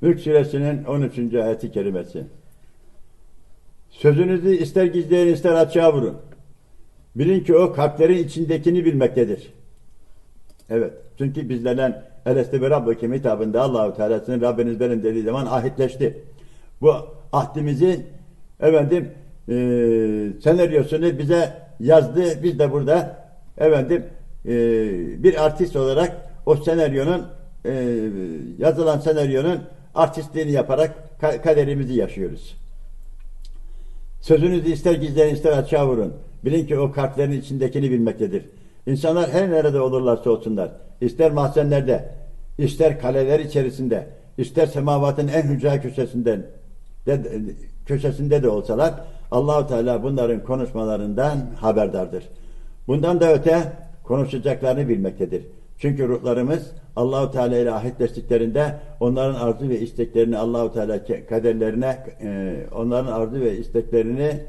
Mülk suresinin 13. ayeti kerimesi. Sözünüzü ister gizleyin ister açığa vurun. Bilin ki o kalplerin içindekini bilmektedir. Evet. Çünkü bizlerden Eleste ve Rabbukim hitabında Allahu Teala'sının Rabbiniz benim dediği zaman ahitleşti. Bu ahdimizi efendim e, senaryosunu bize yazdı. Biz de burada efendim e, bir artist olarak o senaryonun e, yazılan senaryonun artistliğini yaparak ka- kaderimizi yaşıyoruz. Sözünüzü ister gizleyin ister açığa vurun. Bilin ki o kalplerin içindekini bilmektedir. İnsanlar her nerede olurlarsa olsunlar, ister mahzenlerde, ister kaleler içerisinde, ister semavatın en hücra köşesinden de, köşesinde de olsalar Allahu Teala bunların konuşmalarından haberdardır. Bundan da öte konuşacaklarını bilmektedir. Çünkü ruhlarımız Allahu Teala ile ahitleştiklerinde onların arzu ve isteklerini Allahu Teala kaderlerine e, onların arzu ve isteklerini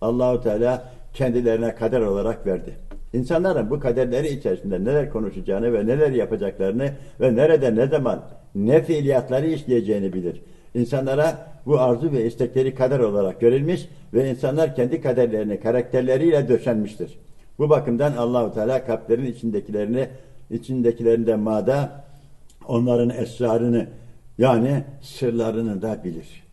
Allahu Teala kendilerine kader olarak verdi. İnsanların bu kaderleri içerisinde neler konuşacağını ve neler yapacaklarını ve nerede ne zaman ne fiiliyatları işleyeceğini bilir. İnsanlara bu arzu ve istekleri kader olarak görülmüş ve insanlar kendi kaderlerini karakterleriyle döşenmiştir. Bu bakımdan Allahu Teala kalplerin içindekilerini içindekilerinden mada onların esrarını yani sırlarını da bilir.